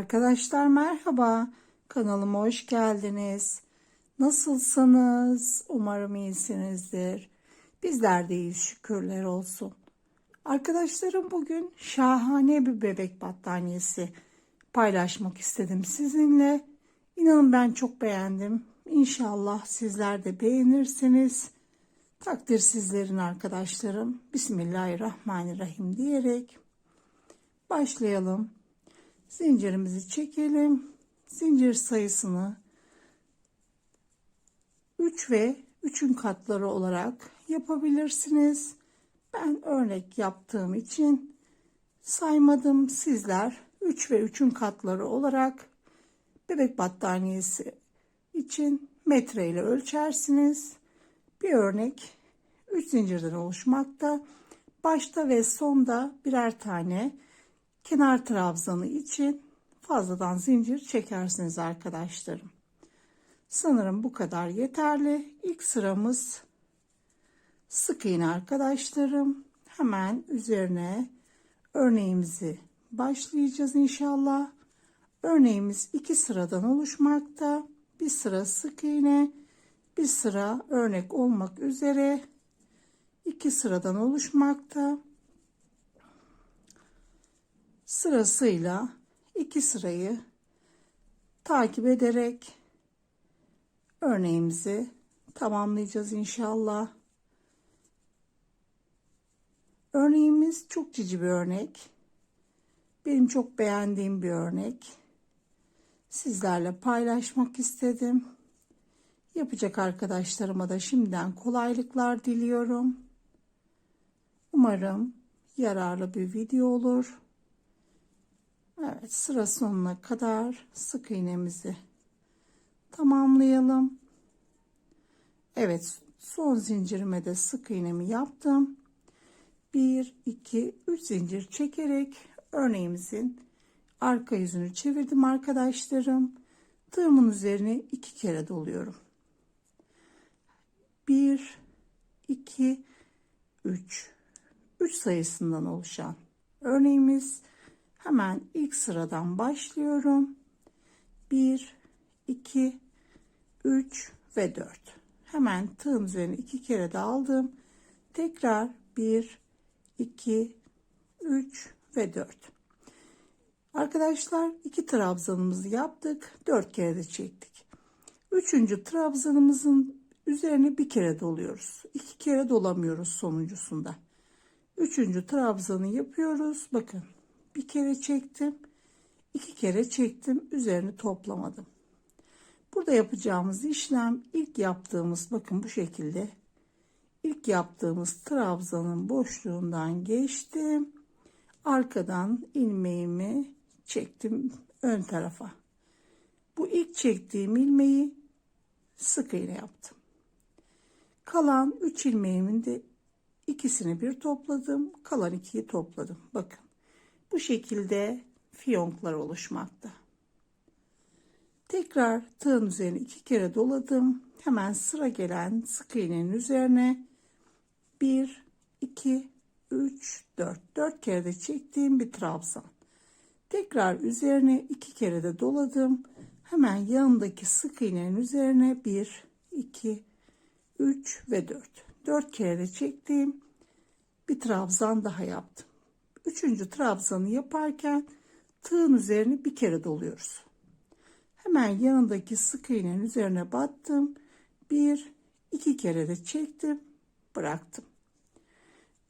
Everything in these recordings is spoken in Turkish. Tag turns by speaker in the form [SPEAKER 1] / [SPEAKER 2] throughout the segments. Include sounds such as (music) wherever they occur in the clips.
[SPEAKER 1] Arkadaşlar merhaba. Kanalıma hoş geldiniz. Nasılsınız? Umarım iyisinizdir. Bizler de iyiyiz şükürler olsun. Arkadaşlarım bugün şahane bir bebek battaniyesi paylaşmak istedim sizinle. İnanın ben çok beğendim. İnşallah sizler de beğenirsiniz. Takdir sizlerin arkadaşlarım. Bismillahirrahmanirrahim diyerek başlayalım. Zincirimizi çekelim. Zincir sayısını 3 ve 3'ün katları olarak yapabilirsiniz. Ben örnek yaptığım için saymadım. Sizler 3 ve 3'ün katları olarak bebek battaniyesi için metre ile ölçersiniz. Bir örnek 3 zincirden oluşmakta. Başta ve sonda birer tane kenar trabzanı için fazladan zincir çekersiniz arkadaşlarım. Sanırım bu kadar yeterli. İlk sıramız sık iğne arkadaşlarım. Hemen üzerine örneğimizi başlayacağız inşallah. Örneğimiz iki sıradan oluşmakta. Bir sıra sık iğne, bir sıra örnek olmak üzere iki sıradan oluşmakta. Sırasıyla iki sırayı takip ederek örneğimizi tamamlayacağız inşallah. Örneğimiz çok cici bir örnek. Benim çok beğendiğim bir örnek. Sizlerle paylaşmak istedim. Yapacak arkadaşlarıma da şimdiden kolaylıklar diliyorum. Umarım yararlı bir video olur. Evet sıra sonuna kadar sık iğnemizi tamamlayalım. Evet son zincirime de sık iğnemi yaptım. 1 2 3 zincir çekerek örneğimizin arka yüzünü çevirdim arkadaşlarım. Tığımın üzerine iki kere doluyorum. 1 2 3 3 sayısından oluşan örneğimiz hemen ilk sıradan başlıyorum. 1 2 3 ve 4 hemen tığın üzerine iki kere de aldım. Tekrar 1 2 3 ve 4 arkadaşlar iki trabzanımızı yaptık. 4 kere de çektik. Üçüncü trabzanımızın üzerine bir kere doluyoruz. İki kere dolamıyoruz sonuncusunda. Üçüncü trabzanı yapıyoruz. Bakın bir kere çektim iki kere çektim üzerini toplamadım. Burada yapacağımız işlem ilk yaptığımız bakın bu şekilde ilk yaptığımız trabzanın boşluğundan geçtim. Arkadan ilmeğimi çektim ön tarafa. Bu ilk çektiğim ilmeği sık iğne yaptım. Kalan 3 ilmeğimin de ikisini bir topladım kalan ikiyi topladım. Bakın bu şekilde fiyonklar oluşmakta. Tekrar tığın üzerine iki kere doladım. Hemen sıra gelen sık iğnenin üzerine 1, 2, 3, 4. 4 kere de çektiğim bir trabzan. Tekrar üzerine iki kere de doladım. Hemen yanındaki sık iğnenin üzerine 1, 2, 3 ve 4. 4 kere de çektiğim bir trabzan daha yaptım. Üçüncü trabzanı yaparken tığın üzerine bir kere doluyoruz. Hemen yanındaki sık iğnenin üzerine battım. Bir, iki kere de çektim, bıraktım.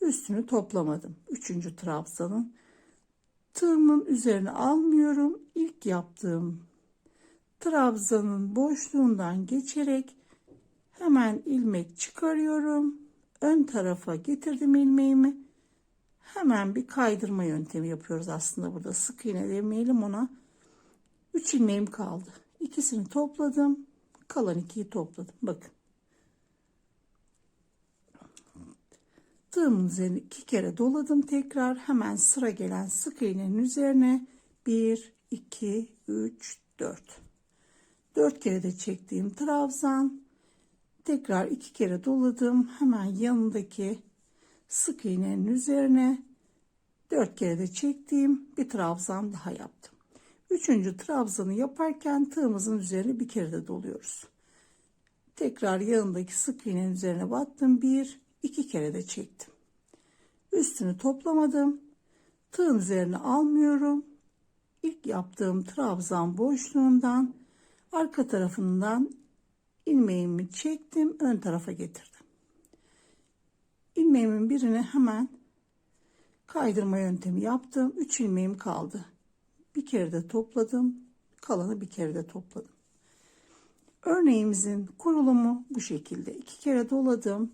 [SPEAKER 1] Üstünü toplamadım. Üçüncü trabzanın. Tığımın üzerine almıyorum. İlk yaptığım trabzanın boşluğundan geçerek hemen ilmek çıkarıyorum. Ön tarafa getirdim ilmeğimi hemen bir kaydırma yöntemi yapıyoruz aslında burada. Sık iğne demeyelim ona. 3 ilmeğim kaldı. İkisini topladım. Kalan ikiyi topladım. Bakın. Tığımın üzerine iki kere doladım tekrar. Hemen sıra gelen sık iğnenin üzerine 1, 2, 3, 4. 4 kere de çektiğim trabzan. Tekrar iki kere doladım. Hemen yanındaki sık iğnenin üzerine dört kere de çektiğim bir trabzan daha yaptım. Üçüncü trabzanı yaparken tığımızın üzerine bir kere de doluyoruz. Tekrar yanındaki sık iğnenin üzerine battım. Bir, iki kere de çektim. Üstünü toplamadım. Tığın üzerine almıyorum. İlk yaptığım trabzan boşluğundan arka tarafından ilmeğimi çektim. Ön tarafa getirdim. İlmeğimin birini hemen kaydırma yöntemi yaptım. 3 ilmeğim kaldı. Bir kere de topladım. Kalanı bir kere de topladım. Örneğimizin kurulumu bu şekilde. iki kere doladım.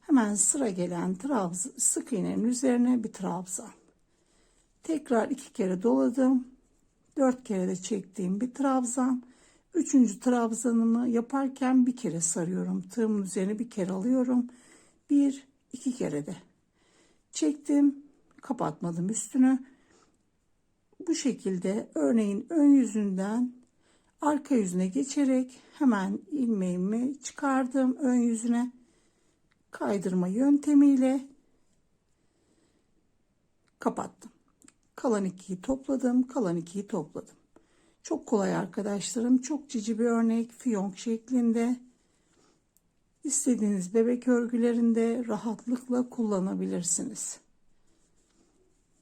[SPEAKER 1] Hemen sıra gelen trabzan, sık iğnenin üzerine bir trabzan. Tekrar iki kere doladım. Dört kere de çektiğim bir trabzan. Üçüncü trabzanımı yaparken bir kere sarıyorum. Tığımın üzerine bir kere alıyorum. Bir, iki kere de. Çektim. Kapatmadım üstünü. Bu şekilde örneğin ön yüzünden arka yüzüne geçerek hemen ilmeğimi çıkardım ön yüzüne kaydırma yöntemiyle kapattım. Kalan ikiyi topladım, kalan ikiyi topladım. Çok kolay arkadaşlarım, çok cici bir örnek, fiyonk şeklinde. İstediğiniz bebek örgülerinde rahatlıkla kullanabilirsiniz.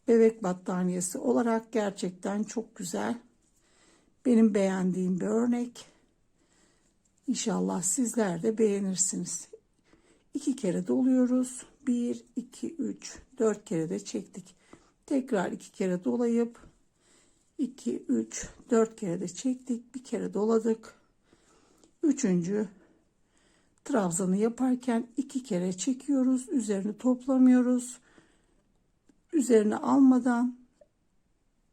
[SPEAKER 1] Bebek battaniyesi olarak gerçekten çok güzel. Benim beğendiğim bir örnek. İnşallah sizler de beğenirsiniz. İki kere doluyoruz. Bir, iki, üç, dört kere de çektik. Tekrar iki kere dolayıp iki, üç, dört kere de çektik. Bir kere doladık. Üçüncü trabzanı yaparken iki kere çekiyoruz. Üzerini toplamıyoruz. Üzerine almadan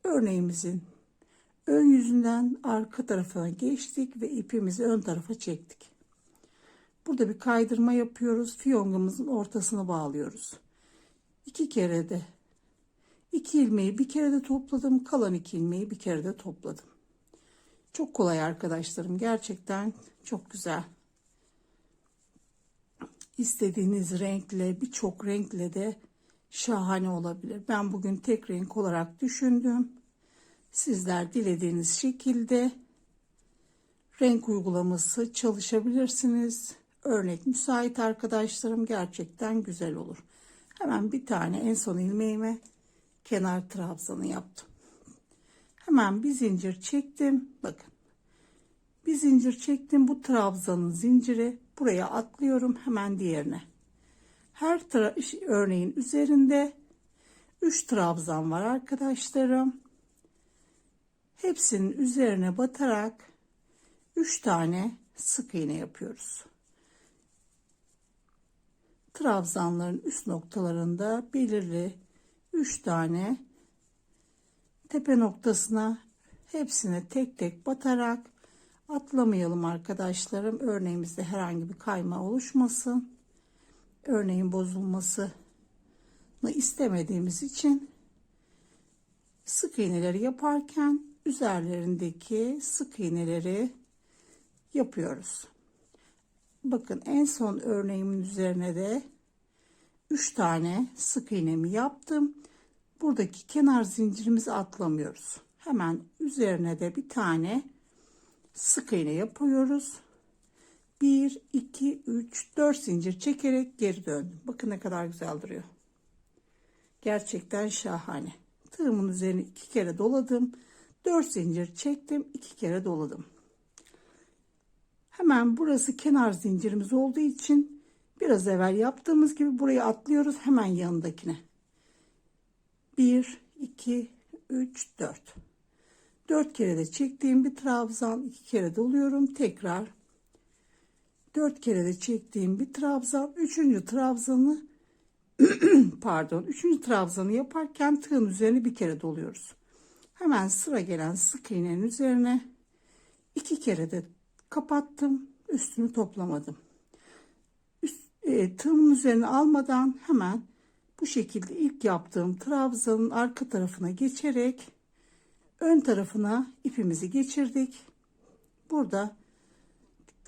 [SPEAKER 1] örneğimizin ön yüzünden arka tarafına geçtik ve ipimizi ön tarafa çektik. Burada bir kaydırma yapıyoruz. Fiyongumuzun ortasını bağlıyoruz. İki kere de iki ilmeği bir kere de topladım. Kalan iki ilmeği bir kere de topladım. Çok kolay arkadaşlarım. Gerçekten çok güzel. İstediğiniz renkle birçok renkle de şahane olabilir. Ben bugün tek renk olarak düşündüm. Sizler dilediğiniz şekilde renk uygulaması çalışabilirsiniz. Örnek müsait arkadaşlarım gerçekten güzel olur. Hemen bir tane en son ilmeğime kenar trabzanı yaptım. Hemen bir zincir çektim. Bakın. Bir zincir çektim. Bu trabzanın zinciri buraya atlıyorum hemen diğerine. Her örneğin üzerinde 3 trabzan var arkadaşlarım. Hepsinin üzerine batarak 3 tane sık iğne yapıyoruz. Trabzanların üst noktalarında belirli 3 tane tepe noktasına hepsine tek tek batarak atlamayalım arkadaşlarım. Örneğimizde herhangi bir kayma oluşmasın. Örneğin bozulmasını istemediğimiz için sık iğneleri yaparken üzerlerindeki sık iğneleri yapıyoruz. Bakın en son örneğimin üzerine de 3 tane sık iğnemi yaptım. Buradaki kenar zincirimizi atlamıyoruz. Hemen üzerine de bir tane sık iğne yapıyoruz. 1 2 3 4 zincir çekerek geri döndüm. Bakın ne kadar güzel duruyor. Gerçekten şahane. Tığımın üzerine iki kere doladım. 4 zincir çektim. iki kere doladım. Hemen burası kenar zincirimiz olduğu için biraz evvel yaptığımız gibi burayı atlıyoruz hemen yanındakine. 1 2 3 4 4 kere de çektiğim bir trabzan iki kere doluyorum tekrar. 4 kere de çektiğim bir trabzan üçüncü trabzanı (clears throat) pardon üçüncü trabzanı yaparken tığın üzerine bir kere doluyoruz. Hemen sıra gelen sık iğnenin üzerine iki kere de kapattım üstünü toplamadım. Üst, e, tığımın üzerine almadan hemen bu şekilde ilk yaptığım trabzanın arka tarafına geçerek ön tarafına ipimizi geçirdik burada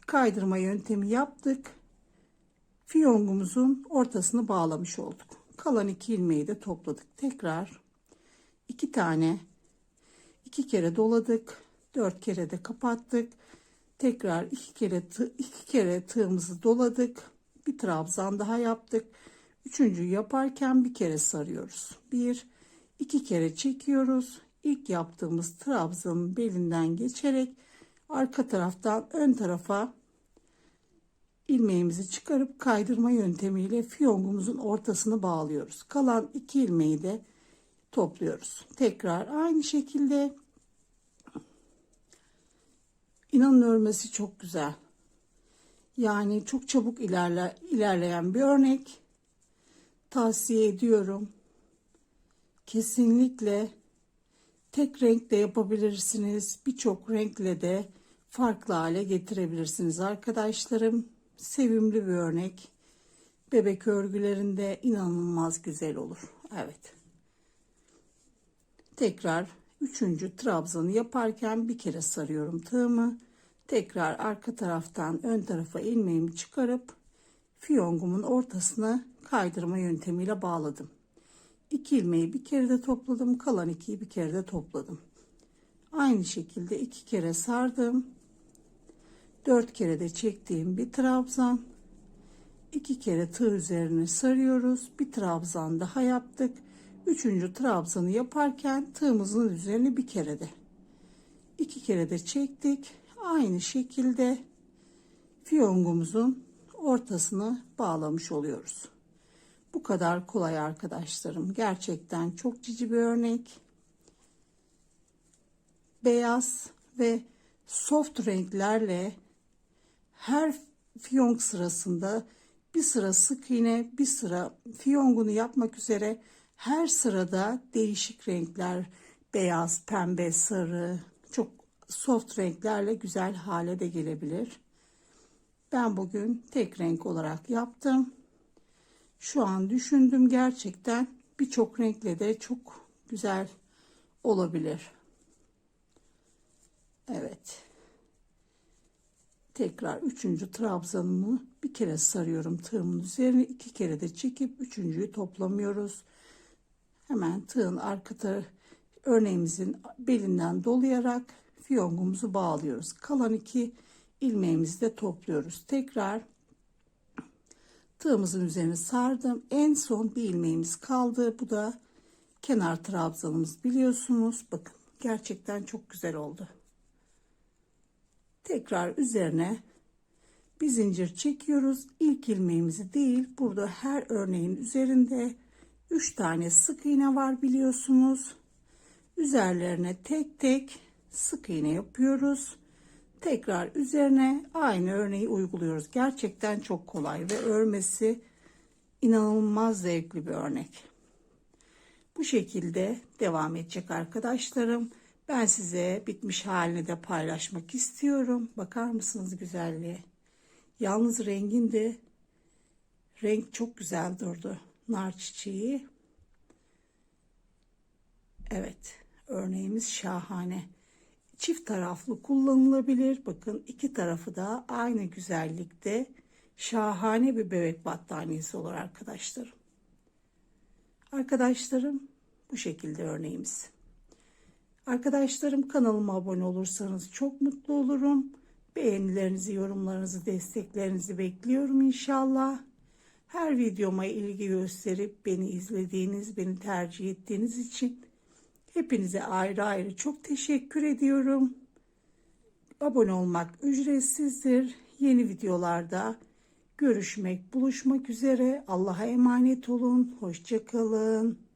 [SPEAKER 1] kaydırma yöntemi yaptık fiyongumuzun ortasını bağlamış olduk kalan iki ilmeği de topladık tekrar iki tane iki kere doladık. Dört kere de kapattık. Tekrar iki kere iki kere tığımızı doladık. Bir trabzan daha yaptık. Üçüncü yaparken bir kere sarıyoruz. Bir, iki kere çekiyoruz. İlk yaptığımız trabzanın belinden geçerek arka taraftan ön tarafa ilmeğimizi çıkarıp kaydırma yöntemiyle fiyongumuzun ortasını bağlıyoruz. Kalan iki ilmeği de topluyoruz. Tekrar aynı şekilde inanın örmesi çok güzel. Yani çok çabuk ilerle, ilerleyen bir örnek. Tavsiye ediyorum. Kesinlikle tek renkle yapabilirsiniz. Birçok renkle de farklı hale getirebilirsiniz arkadaşlarım. Sevimli bir örnek. Bebek örgülerinde inanılmaz güzel olur. Evet. Tekrar üçüncü trabzanı yaparken bir kere sarıyorum tığımı. Tekrar arka taraftan ön tarafa ilmeğimi çıkarıp fiyongumun ortasına kaydırma yöntemiyle bağladım. İki ilmeği bir kere de topladım. Kalan ikiyi bir kere de topladım. Aynı şekilde iki kere sardım. Dört kere de çektiğim bir trabzan. iki kere tığ üzerine sarıyoruz. Bir trabzan daha yaptık. Üçüncü trabzanı yaparken tığımızın üzerine bir kere de iki kere de çektik. Aynı şekilde fiyongumuzun ortasını bağlamış oluyoruz. Bu kadar kolay arkadaşlarım. Gerçekten çok cici bir örnek. Beyaz ve soft renklerle her fiyonk sırasında bir sıra sık iğne, bir sıra fiyongunu yapmak üzere her sırada değişik renkler, beyaz, pembe, sarı, çok soft renklerle güzel hale de gelebilir. Ben bugün tek renk olarak yaptım. Şu an düşündüm gerçekten birçok renkle de çok güzel olabilir. Evet. Tekrar üçüncü trabzanımı bir kere sarıyorum tığımın üzerine iki kere de çekip üçüncüyü toplamıyoruz. Hemen tığın arka tarafı örneğimizin belinden dolayarak fiyongumuzu bağlıyoruz. Kalan iki ilmeğimizi de topluyoruz. Tekrar tığımızın üzerine sardım. En son bir ilmeğimiz kaldı. Bu da kenar trabzanımız biliyorsunuz. Bakın gerçekten çok güzel oldu. Tekrar üzerine bir zincir çekiyoruz. İlk ilmeğimizi değil burada her örneğin üzerinde 3 tane sık iğne var biliyorsunuz. Üzerlerine tek tek sık iğne yapıyoruz. Tekrar üzerine aynı örneği uyguluyoruz. Gerçekten çok kolay ve örmesi inanılmaz zevkli bir örnek. Bu şekilde devam edecek arkadaşlarım. Ben size bitmiş halini de paylaşmak istiyorum. Bakar mısınız güzelliğe? Yalnız rengin de renk çok güzel durdu. Nar çiçeği. Evet, örneğimiz şahane. Çift taraflı kullanılabilir. Bakın iki tarafı da aynı güzellikte. Şahane bir bebek battaniyesi olur arkadaşlarım. Arkadaşlarım bu şekilde örneğimiz. Arkadaşlarım kanalıma abone olursanız çok mutlu olurum. Beğenilerinizi, yorumlarınızı, desteklerinizi bekliyorum inşallah. Her videoma ilgi gösterip beni izlediğiniz, beni tercih ettiğiniz için hepinize ayrı ayrı çok teşekkür ediyorum. Abone olmak ücretsizdir. Yeni videolarda görüşmek, buluşmak üzere. Allah'a emanet olun. Hoşçakalın.